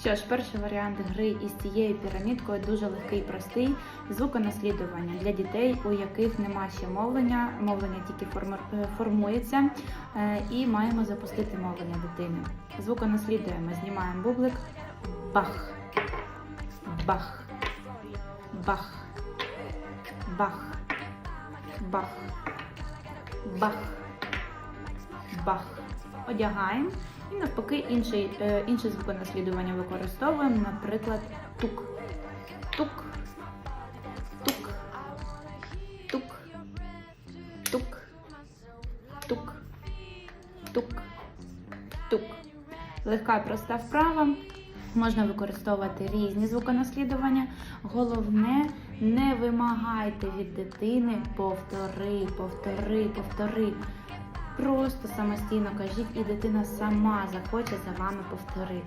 Що ж, перший варіант гри із цією пірамідкою дуже легкий, і простий. Звуконаслідування для дітей, у яких нема ще мовлення, мовлення тільки е, формується, е, і маємо запустити мовлення дитини. Звуконаслідуємо, знімаємо бублик, бах, бах, бах, бах, бах, бах, бах. Одягаємо. Навпаки інший, е, інше звуконаслідування використовуємо, наприклад, тук. Тук. Тук. Тук. Тук. Тук. Тук. Тук. Легка і проста вправа. Можна використовувати різні звуконаслідування. Головне, не вимагайте від дитини повтори, повтори, повтори. Просто самостійно кажіть, і дитина сама захоче за вами повторити.